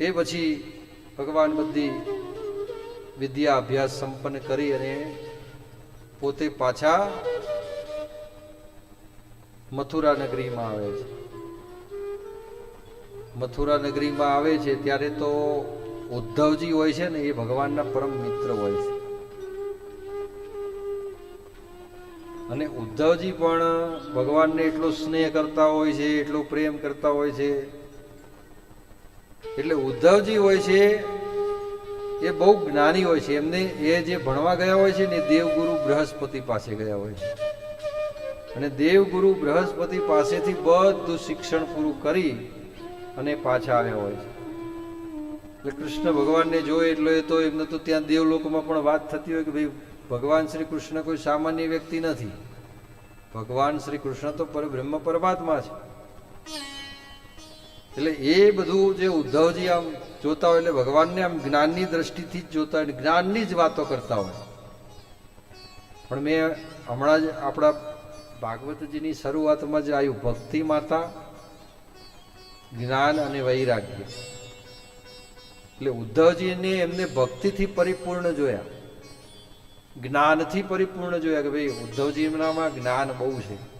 એ પછી ભગવાન બધી વિદ્યા અભ્યાસ સંપન્ન કરી અને પોતે પાછા મથુરા નગરીમાં આવે છે. મથુરા નગરીમાં આવે છે ત્યારે તો ઉદ્ધવજી હોય છે ને એ ભગવાનના પરમ મિત્ર હોય છે. અને ઉદ્ધવજી પણ ભગવાનને એટલો સ્નેહ કરતા હોય છે, એટલો પ્રેમ કરતા હોય છે એટલે ઉદ્ધવજી હોય છે, એ બહુ જ્ઞાની હોય છે. એમને એ જે ભણવા ગયા હોય છે ને દેવગુરુ બૃહસ્પતિ પાસે ગયા હોય છે. અને દેવગુરુ બૃહસ્પતિ પાસેથી બધું શિક્ષણ પૂરું કરી અને પાછા આવ્યા હોય છે. એટલે કૃષ્ણ ભગવાનને જોયે એટલે એ તો એમને તો ત્યાં દેવલોકમાં પણ વાત થતી હોય કે ભાઈ, ભગવાન શ્રી કૃષ્ણ કોઈ સામાન્ય વ્યક્તિ નથી. ભગવાન શ્રી કૃષ્ણ તો પરબ્રહ્મ પરમાત્મા છે. એટલે એ બધું જે ઉદ્ધવજી આમ જોતા હોય, એટલે ભગવાનને આમ જ્ઞાનની દ્રષ્ટિથી જ જોતા હોય, જ્ઞાનની જ વાતો કરતા હોય. પણ મેં હમણાં જ આપણા ભાગવતજીની શરૂઆતમાં જ આવ્યું ભક્તિ માતા જ્ઞાન અને વૈરાગ્ય. એટલે ઉદ્ધવજીને એમને ભક્તિથી પરિપૂર્ણ જોયા. જ્ઞાનથી પરિપૂર્ણ જોયા કે ભાઈ ઉદ્ધવજીનામાં જ્ઞાન બહુ છે.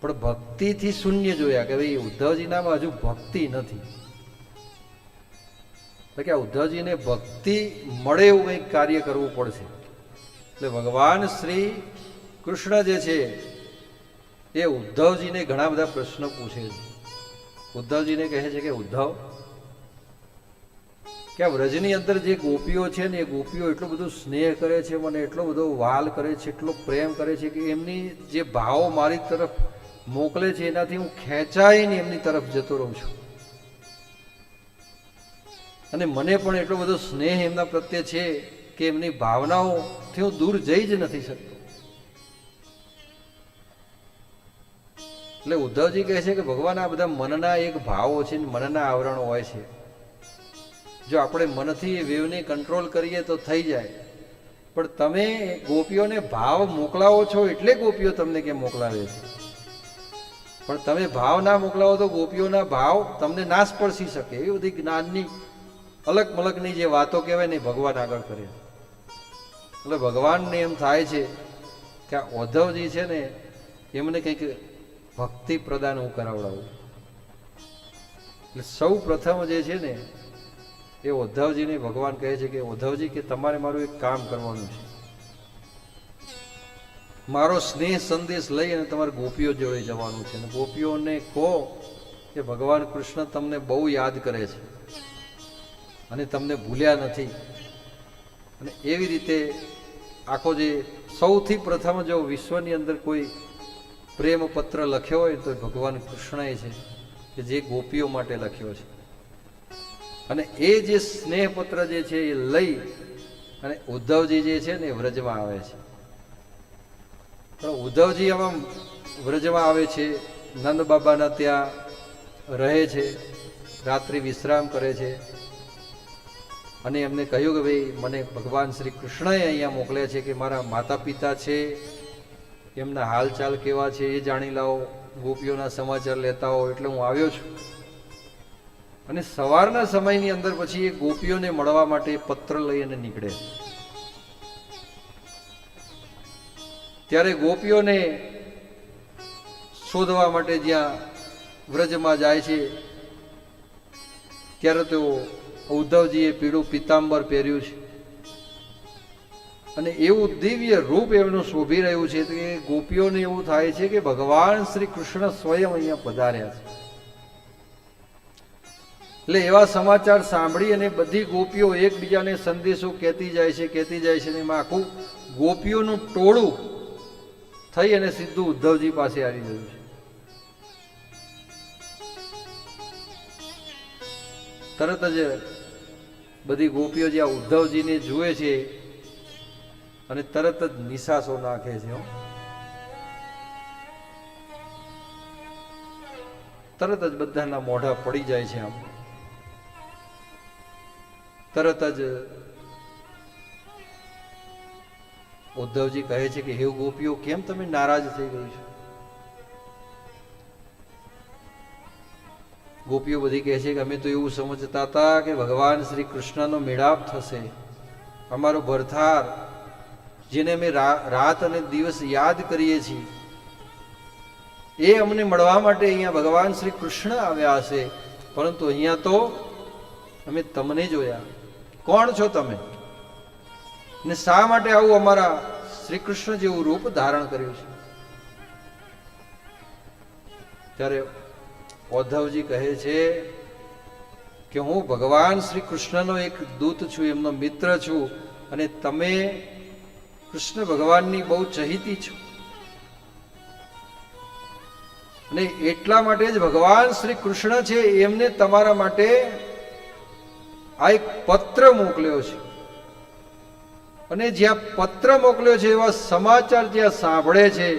પણ ભક્તિથી શૂન્ય જોયા કે ભાઈ ઉદ્ધવજીનામાં હજુ ભક્તિ નથી. તો કે ઉદ્ધવજીને ભક્તિ મળે એવું કંઈક કાર્ય કરવું પડશે. એટલે ભગવાન શ્રી કૃષ્ણ જે છે, એ ઉદ્ધવજીને ઘણા બધા પ્રશ્નો પૂછે છે. ઉદ્ધવજીને કહે છે કે, ઉદ્ધવ, કે આ વ્રજની અંદર જે ગોપીઓ છે ને, એ ગોપીઓ એટલો બધો સ્નેહ કરે છે, મને એટલો બધો વાલ કરે છે, એટલો પ્રેમ કરે છે કે એમની જે ભાવો મારી તરફ મોકલે છે એનાથી હું ખેંચાઈને એમની તરફ જતો રહું છું. અને મને પણ એટલો બધો સ્નેહ એમના પ્રત્યે છે કે એમની ભાવનાઓથી હું દૂર જઈ જ નથી શકતો. એટલે ઉદ્ધવજી કહે છે કે ભગવાન, આ બધા મનના એક ભાવો છે મનના આવરણો હોય છે. જો આપણે મનથી એ વેવને કંટ્રોલ કરીએ તો થઈ જાય. પણ તમે ગોપીઓને ભાવ મોકલાવો છો એટલે ગોપીઓ તમને કેમ મોકલાવે છે? પણ તમે ભાવ ના મોકલાવો તો ગોપીઓના ભાવ તમને નાશ સ્પર્શી શકે. એવી બધી જ્ઞાનની અલગ મલકની જે વાતો કહેવાય ને ભગવાન આગળ કરે. એટલે ભગવાનને એમ થાય છે કે આ ઓધવજી છે ને એમને કંઈક ભક્તિ પ્રદાન હું કરાવડાવું. એટલે સૌ પ્રથમ જે છે ને, એ ઉદ્ધવજીને ભગવાન કહે છે કે ઉદ્ધવજી કે તમારે મારું એક કામ કરવાનું છે. મારો સ્નેહ સંદેશ લઈ અને તમારે ગોપીઓ જોડે જવાનું છે. અને ગોપીઓને કહો કે ભગવાન કૃષ્ણ તમને બહુ યાદ કરે છે અને તમને ભૂલ્યા નથી. અને એવી રીતે આખો જે સૌથી પ્રથમ જો વિશ્વની અંદર કોઈ પ્રેમ પત્ર લખ્યો હોય તો ભગવાન કૃષ્ણએ છે કે જે ગોપીઓ માટે લખ્યો છે. અને એ જે સ્નેહ પત્ર જે છે એ લઈ અને ઉદ્ધવજી જે છે ને એ વ્રજમાં આવે છે. પણ ઉદ્ધવજી આમ વ્રજમાં આવે છે, નંદ બાબાના ત્યાં રહે છે, રાત્રિ વિશ્રામ કરે છે. અને એમને કહ્યું કે ભાઈ, મને ભગવાન શ્રી કૃષ્ણએ અહીંયા મોકલ્યા છે કે મારા માતા પિતા છે, એમના હાલચાલ કેવા છે એ જાણી લાવો, ગોપીઓના સમાચાર લેતા હો એટલે હું આવ્યો છું. અને સવારના સમયની અંદર પછી એ ગોપીઓને મળવા માટે પત્ર લઈ અને નીકળે. ત્યારે ગોપીઓને શોધવા માટે જ્યાં વ્રજમાં જાય છે, ત્યારે તેઓ ઉદ્ધવજીએ પીળું પિત્તાંબર પહેર્યું છે. અને એવું દિવ્ય રૂપ એમનું શોભી રહ્યું છે કે ગોપીઓને એવું થાય છે કે ભગવાન શ્રી કૃષ્ણ સ્વયં અહીંયા પધાર્યા છે. એટલે એવા સમાચાર સાંભળી અને બધી ગોપીઓ એકબીજાને સંદેશો કહેતી જાય છે, કહેતી જાય છે અને એમાં આખું ગોપીઓનું ટોળું થઈ અને સીધું ઉદ્ધવજી પાસે આવી ગયું છે. તરત જ બધી ગોપીઓ જે આ ઉદ્ધવજીને જુએ છે અને તરત જ નિશાસો નાખે છે તરત જ બધાના મોઢા પડી જાય છે આમ. તરત જ ઉદ્ધવજી કહે છે કે, હે ગોપીઓ, કેમ તમે નારાજ થઈ ગયું છો? ગોપીઓ બધી કહે છે કે, અમે તો એવું સમજતા હતા કે ભગવાન શ્રી કૃષ્ણનો મેળાપ થશે. અમારો ભરથાર, જેને અમે રાત અને દિવસ યાદ કરીએ છીએ, એ અમને મળવા માટે અહીંયા ભગવાન શ્રી કૃષ્ણ આવ્યા હશે. પરંતુ અહીંયા તો અમે તમને જોયા. કોણ છો તમે? ને શા માટે આવું અમારા શ્રી કૃષ્ણ જેવું રૂપ ધારણ કર્યું છે? ત્યારે ઉદ્ધવજી કહે છે કે હું ભગવાન શ્રી કૃષ્ણનો એક દૂત છું, એમનો મિત્ર છું અને તમે કૃષ્ણ ભગવાનની બહુ ચહિતી છો. અને એટલા માટે જ ભગવાન શ્રી કૃષ્ણ છે, એમને તમારા માટે આ એક પત્ર મોકલ્યો છે. અને જ્યાં પત્ર મોકલ્યો છે, એવા સમાચાર જ્યાં સાંભળે છે,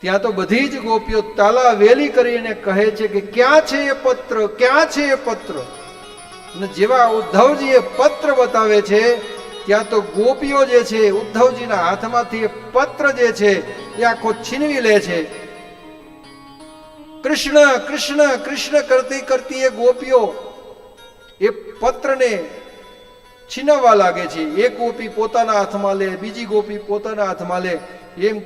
ત્યાં તો બધી જ ગોપીઓ તાલા વેલી કરીને કહે છે કે, ક્યાં છે એ પત્ર? ક્યાં છે એ પત્ર? અને જેવા ઉદ્ધવજી એ પત્ર બતાવે છે, ત્યાં તો ગોપીઓ જે છે, ઉદ્ધવજીના હાથમાંથી એ પત્ર જે છે, એ આખો છીનવી લે છે. કૃષ્ણ કૃષ્ણ કૃષ્ણ કરતી કરતી એ ગોપીઓ, એ પત્રને છીનવવા લાગે છે. એક ગોપી પોતાના હાથમાં લે, બીજી ગોપી પોતાના હાથમાં લે. એમ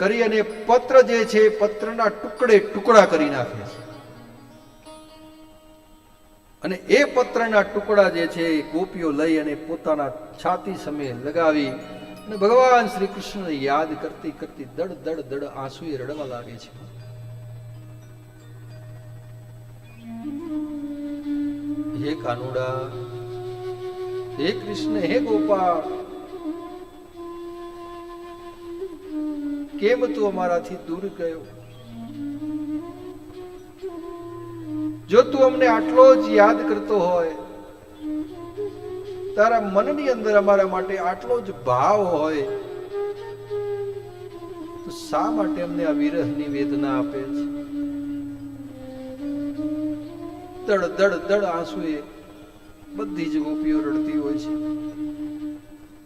કરી અને પત્ર જે છે, પત્રના ટુકડે ટુકડા કરી નાખે છે. અને એ પત્રના ટુકડા જે છે, એ ગોપીઓ લઈ અને પોતાના છાતી સમયે લગાવી અને ભગવાન શ્રી કૃષ્ણને યાદ કરતી કરતી દડ દડ દડ આંસુએ રડવા લાગે છે. હે કાનુડા હે કૃષ્ણ, હે ગોપાલ. કેમ તું અમારાથી દૂર ગયો? જો તું અમને આટલો જ યાદ કરતો હોય, તારા મનની અંદર અમારા માટે આટલો જ ભાવ હોય, તો શા માટે અમને આ વિરહની વેદના આપે છે? દડ દડ દડ આંસુએ બધી જ ગોપીઓ રડતી હોય છે.